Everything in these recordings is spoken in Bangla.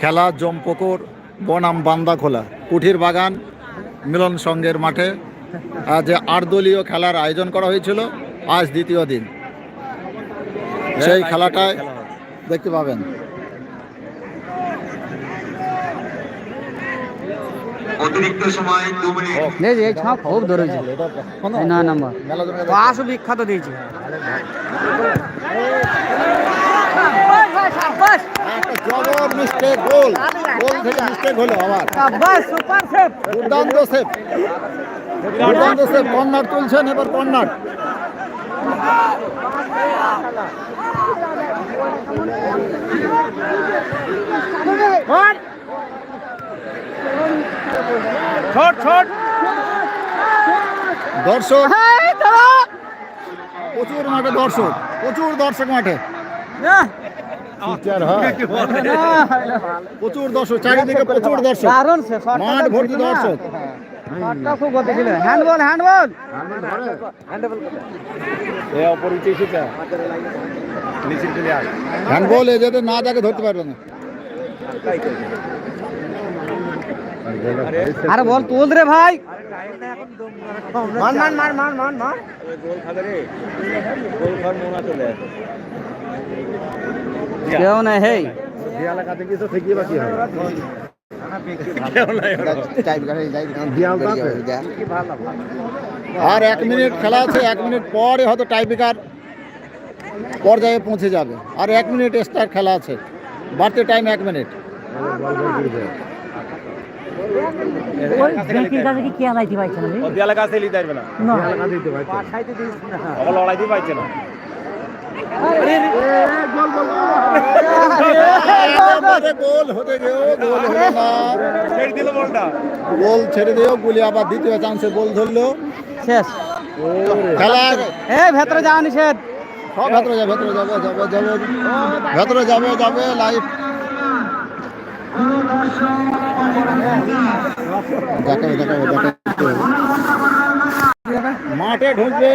খেলা জমপুকুর বনাম বান্দাখোলা কুঠির বাগান মিলন সংঘের মাঠে আজ যে আট দলীয় খেলার আয়োজন করা হয়েছিল আজ দ্বিতীয় দিন। সেই খেলাটায় দেখতে পাবেন। অতিরিক্ত সময় দু মিনিট। খুব ধরেছে। না নাম্বার। পাঁচশো বিখ্যাত দিয়েছে। জবর মিস্টেক গোল গোল থেকে মিস্টেক হলো আবার সুপার সেফ দুর্দান্ত সেভ দুর্দান্ত সেভ কর্নার তুলছেন এবার কর্নার। ছোট। ছোট দর্শক। প্রচুর মাঠে দর্শক। প্রচুর দর্শক মাঠে। প্রচুর দর্শক চারিদিকে প্রচুর দর্শক। মাঠ ভর্তি দর্শক। শটটা খুব গতি ছিল হ্যান্ডবল। হ্যান্ডবল হ্যান্ডবল এ যাতে না তাকে ধরতে পারবে না। আরে বল তুল রে ভাই। মান মান মান মান মান মান কেউ নাই হেই। আর এক মিনিট খেলা আছে এক মিনিট পরে হয়তো টাইপিকার পর্যায়ে পৌঁছে যাবে। আর এক মিনিট এক্সট্রা খেলা আছে। বাড়তে টাইম এক মিনিট। দেয়ালে কাছে লিতে পারবে না। লড়াই দিয়ে পাইছে না। গোল ছেড়ে দিও গুলি আবার দ্বিতীয় চান্সে গোল ধরলো শেষ। খেলা এ ভেতরে যাওয়া নিষেধ। সব ভেতরে যাবে ভেতরে যাবে যাবে যাবে ভেতরে যাবে যাবে দেখাবে দেখাবে দেখাবে মাঠে ঢুকবে।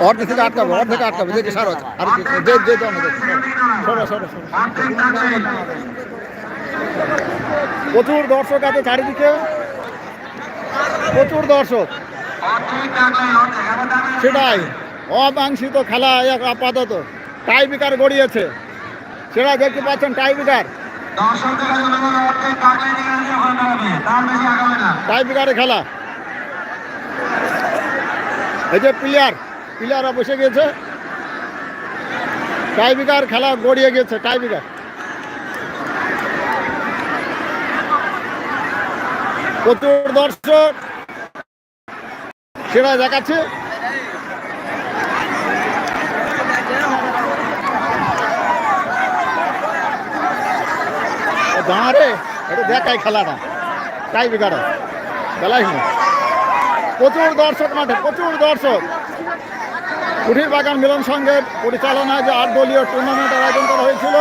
অর্ধেক থেকে আটকাবে অর্ধেক দেখে সারো আর প্রচুর দর্শক আছে চারিদিকে। প্রচুর দর্শক। সেটাই। অবাংশিত খেলা আপাতত। টাই বিকার গড়িয়েছে। সেটা দেখতে পাচ্ছেন টাই বিকার খেলা। এই যে প্লেয়ার, প্লেয়াররা বসে গেছে। টাই খেলা গড়িয়ে গেছে টাই বিকার প্রচুর দর্শক। সেটা দেখাচ্ছে। দাঁড়ে এটা দেখাই খেলাটা। তাই বিকারে। খেলাই না প্রচুর দর্শক মাঠে, প্রচুর দর্শক। কুঠির বাগান মিলন সংঘের পরিচালনায় যে আট দলীয় টুর্নামেন্টের আয়োজন করা হয়েছিল,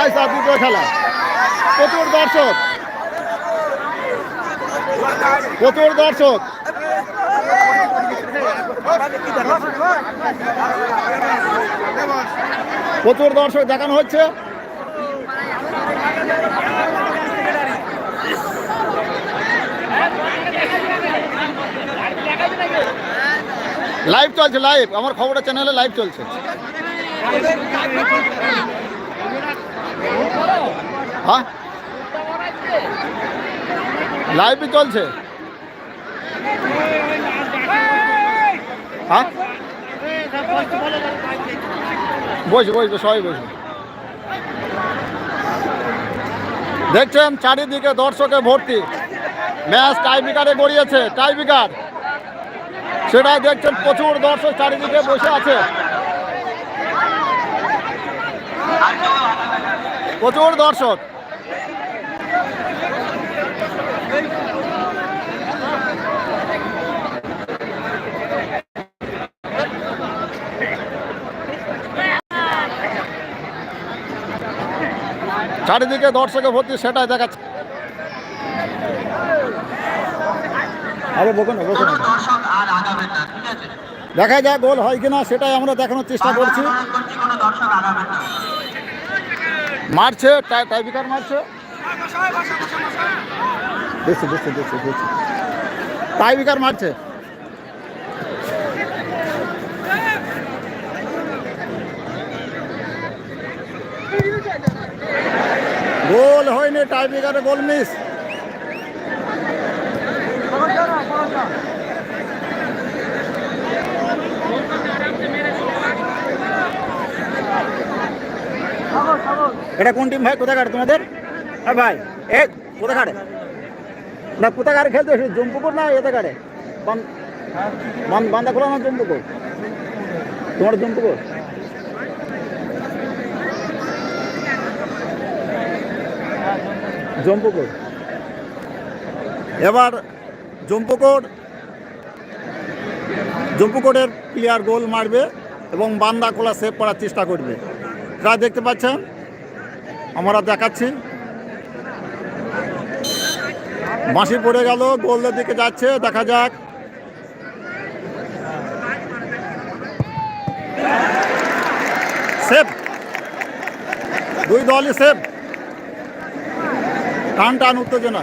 আজ তার দ্বিতীয় খেলা। প্রচুর দর্শক। প্রচুর দর্শক। প্রচুর দর্শক দেখানো হচ্ছে। লাইভ চলছে লাইভ আমার খবরের চ্যানেলে লাইভ চলছে। হ্যাঁ? লাইভই চলছে। হ্যাঁ? বসে বসবে সবাই বসবে দেখছেন? চারিদিকে দর্শকে ভর্তি। ম্যাচ টাইবিকারে গড়িয়েছে টাইবিকার সেটাই দেখছেন প্রচুর দর্শক চারিদিকে বসে আছে। প্রচুর দর্শক। চারিদিকে দর্শকে ভর্তি সেটাই দেখাচ্ছে। আরে বকুন দেখা যায় গোল হয় কিনা, সেটাই আমরা দেখানোর চেষ্টা করছি। মারছে, টাই টাইপিকার মারছে। দেখছি টাইপিকার মারছে। গোল হয়নি টাইপিকারে গোল মিস এটা কোন টিম ভাই? কোথায় কোথাকার তোমাদের? হ্যাঁ ভাই, এ কোথাকারে? না, কোথাকারে খেলতে জম্পুকুর না এতে বান্দা খোলা না জম্পুকুর তোমার জম্পুকুর জম্পুকুর এবার জম্পুকোট জম্পুকোটের প্লেয়ার গোল মারবে এবং বান্দা খোলা সেভ করার চেষ্টা করবে। যা দেখতে পাচ্ছেন, আমরা দেখাচ্ছি। বাঁশি পড়ে গেল, গোলের দিকে যাচ্ছে, দেখা যাক। সেভ দুই দলই সেভ টান টান উত্তেজনা।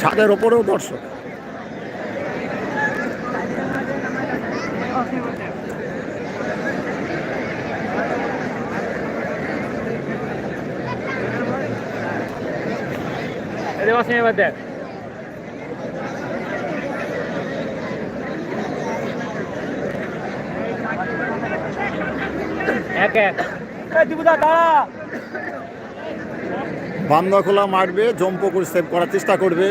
ছাদের ওপরেও দর্শক। এবার দেখ এক এক। দিবুদা বান্দা খোলা মারবে জম্পুকুর সেভ করার চেষ্টা করবে।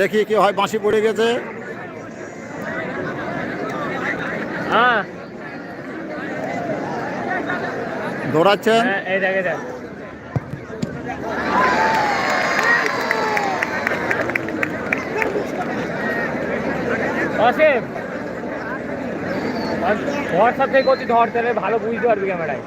দেখি কি হয় বাঁশি পড়ে গেছে। হ্যাঁ। দৌড়াচ্ছেন। হ্যাঁ এই দেখ। অসীম। হোয়াটসঅ্যাপ থেকে করছি ধর তাহলে ভালো বুঝতে পারবি ক্যামেরায়।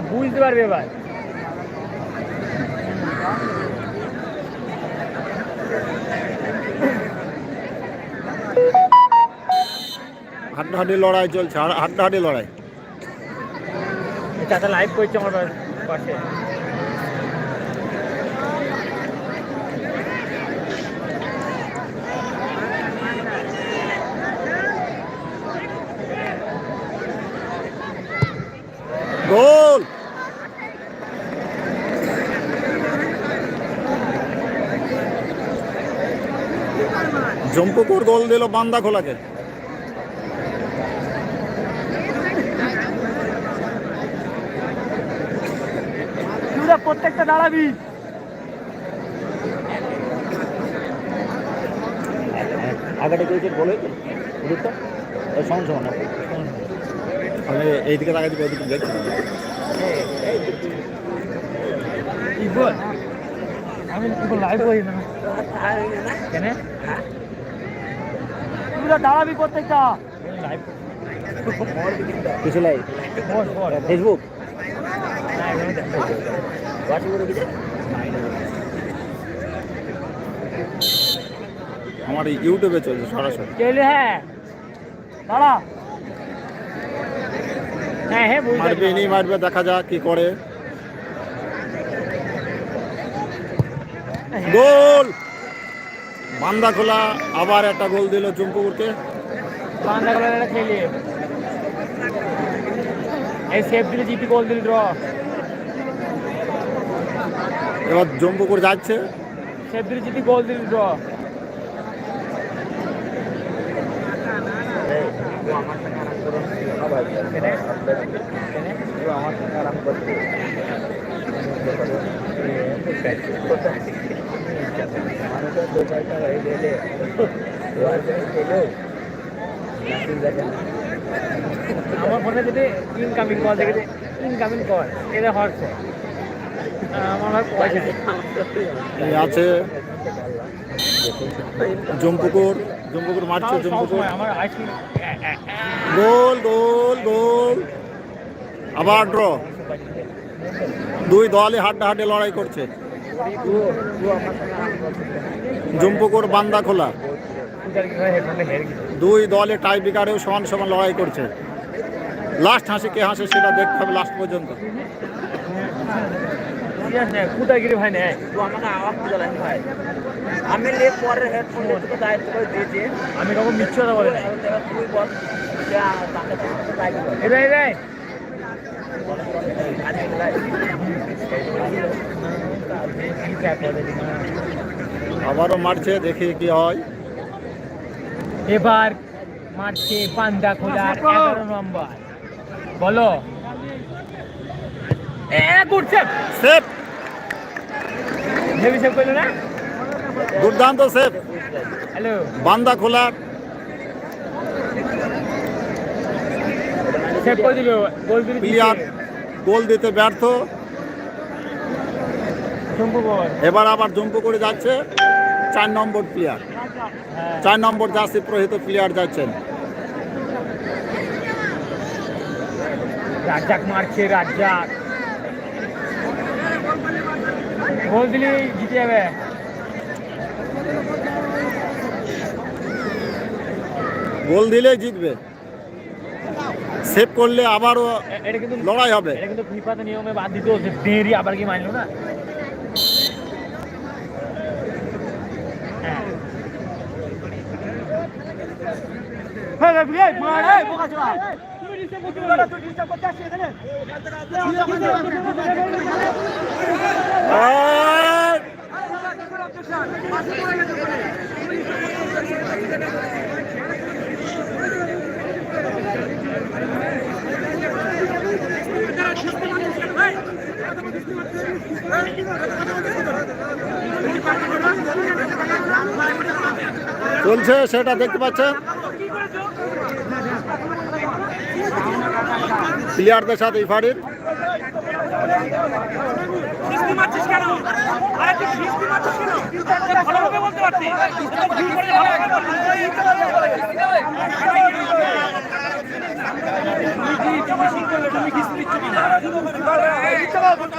এ বুঝতে পারবে এবার হাড্ডাহাড্ডি লড়াই চলছে হাড্ডা- হাড্ডাহাড্ডি লড়াই। চাচা লাইভ করছে আমার পাশে। গোল। জম্পুকুর গোল দিল বান্দা খোলাকে। প্রত্যেকটা দাঁড়াবি। আগাটা বলে সমান সমান। আমি এইদিকে দিকে ওইদিকে দেখছি আমি লাইভ করি না। কেন? তুই দাঁড়াবি প্রত্যেকটা লাইভ কিছু বল ফেসবুক আমার এই ইউটিউবে চলছে সরাসরি। হ্যাঁ? দাঁড়া। হ্যাঁ হ্যাঁ মারবে ইনি মারবে দেখা যাক কি করে। গোল! বান্দা খোলা আবার একটা গোল দিল চুম্পুকুরকে। বান্দা গেল এটা খেলি। এই সেফ দিলে জিপি গোল দিল ড্র এবার জম্পুকুর যাচ্ছে। সেফ দিলে জিপি গোল দিল ড্র আমার ফোনে যদি ইনকামিং কল দেখে যে ইনকামিং কল এটা হচ্ছে। আমার পয়সা আছে জম্পুকুর মারছে গোল গোল গোল। আবার ড্র দুই দলই হাড্ডাহাড্ডি লড়াই করছে। জম্পুকুর বান্দা খোলা। দুই দলে টাই বিকারেও সমান সমান লড়াই করছে। লাস্ট হাসি কে হাসে সেটা দেখতে হবে লাস্ট পর্যন্ত। কোথায় গিরি ভাই নেই। আমি লে পরের হেডফোন তোকে দায়িত্ব করে দিয়েছি। আমি কখন মিথ্যে কথা বলি তুই বল। আবারও মারছে দেখি কি হয়। এবার মারছে পান্ডা খোলার এগারো নম্বর। বলো। এ করছে সেফ হেভি সেভ করল না? দুর্দান্ত সেফ হ্যালো। বান্দা খোলা। সেভ করে দিল গোল দিল প্লেয়ার গোল দিতে ব্যর্থ। এবার আবার জম্পু করে যাচ্ছে। চার নম্বর প্লেয়ার চার নম্বর জার্সি প্রহিত প্লেয়ার যাচ্ছেন। রাজ্জাক মারছে রাজ্জাক। গোল দিলি জিতে যাবে গোল দিলেই জিতবে সেভ করলে আবারও এটা কিন্তু লড়াই হবে এটা কিন্তু ফিফাতে নিয়মে বাদ দিত দেরি আবার কি মানলো না হ্যাঁ। হ্যাঁ, মার, বোকা। চলছে সেটা দেখতে পাচ্ছেন। প্লেয়ারদের সাথে ইফারির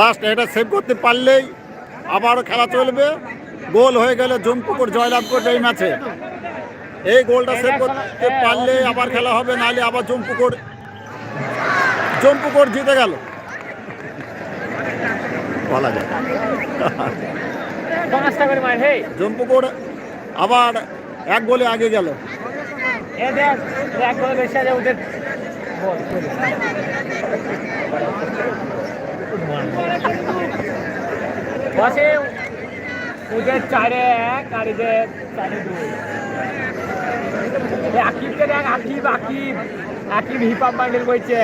লাস্ট এটা সেভ করতে পারলেই আবারও খেলা চলবে। গোল হয়ে গেলে জম্পুকুর জয়লাভ করবে এই ম্যাচে। এই গোলটা সেভ করতে পারলে আবার খেলা হবে নাহলে আবার জম্পুকুর জম্পুকুর জিতে গেল। বলা যায়। জম্পুকুর আবার এক গোলে আগে গেল। এক করে বেশি ওদের বসে। ওদের চারে এক আর এদের চারে দুই। আকিবকে দেখ আকিব আকিব। আকিব হিপ হপ বান্ডেল করছে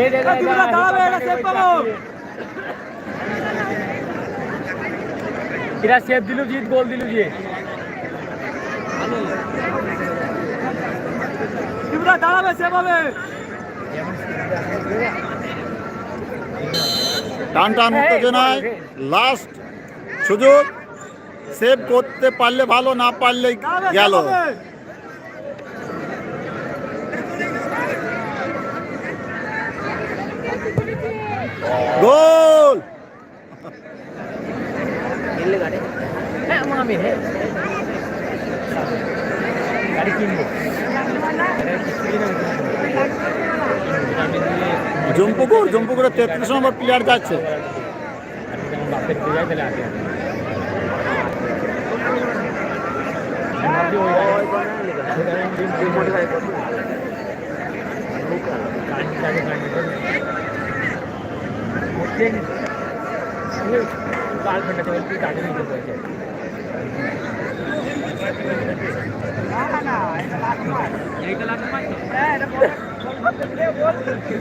এই দেখ এরা সেভ দিল জিত গোল দিল জিত। দাঁড়াবে সেভাবে টান টান উত্তেজনায় লাস্ট সুযোগ। সেভ করতে পারলে ভালো না পারলে গেল! গোল হ্যাঁ হ্যাঁ। গাড়ি কিনবো। জম্পুকুর জম্পুকুরে তেত্রিশ নম্বর প্লেয়ার যাচ্ছে। বাপের দিয়ে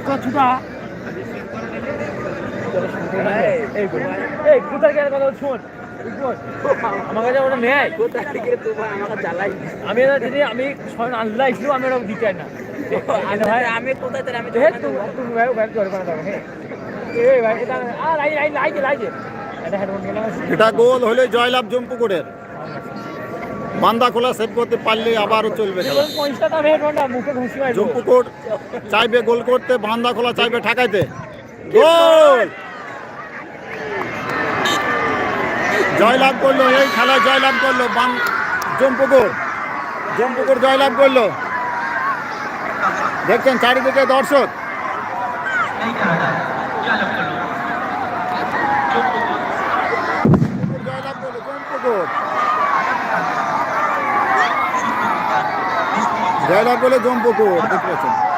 কতটা? এই কোথায় গেলে কথা শোন আমার কাছে ওটা নেয় কোথায় থেকে তোমার আমাকে জ্বালাই আমি এটা যদি আমি স্বয়ং আল্লাহ ইসলু আমি ওটা দিতে না। ভাই আমি কোথায় তাহলে আমি হে তুমি তুমি ভাই ভাই জোরে করে দাও এই ভাই এটা আ লাই লাই লাই লাই এটা হেডফোন গেলাম এটা গোল হলে জয়লাভ জম্পুকুরের। বান্দা খোলা সেভ করতে পারলে আবারও চলবে জম্পুকুর চাইবে গোল করতে বান্দা খোলা চাইবে ঠাকাইতে। গোল! জয়লাভ করল এই খেলায় জয়লাভ করল বান জম্পুকুর জম্পুকুর জয়লাভ করল। দেখছেন চারিদিকে দর্শক এই খেলাটা জয়লাভ করল জয়লাভ করল জম্পুকুর জয়লাভ করল জম্পুকুর দেখতে পাচ্ছেন?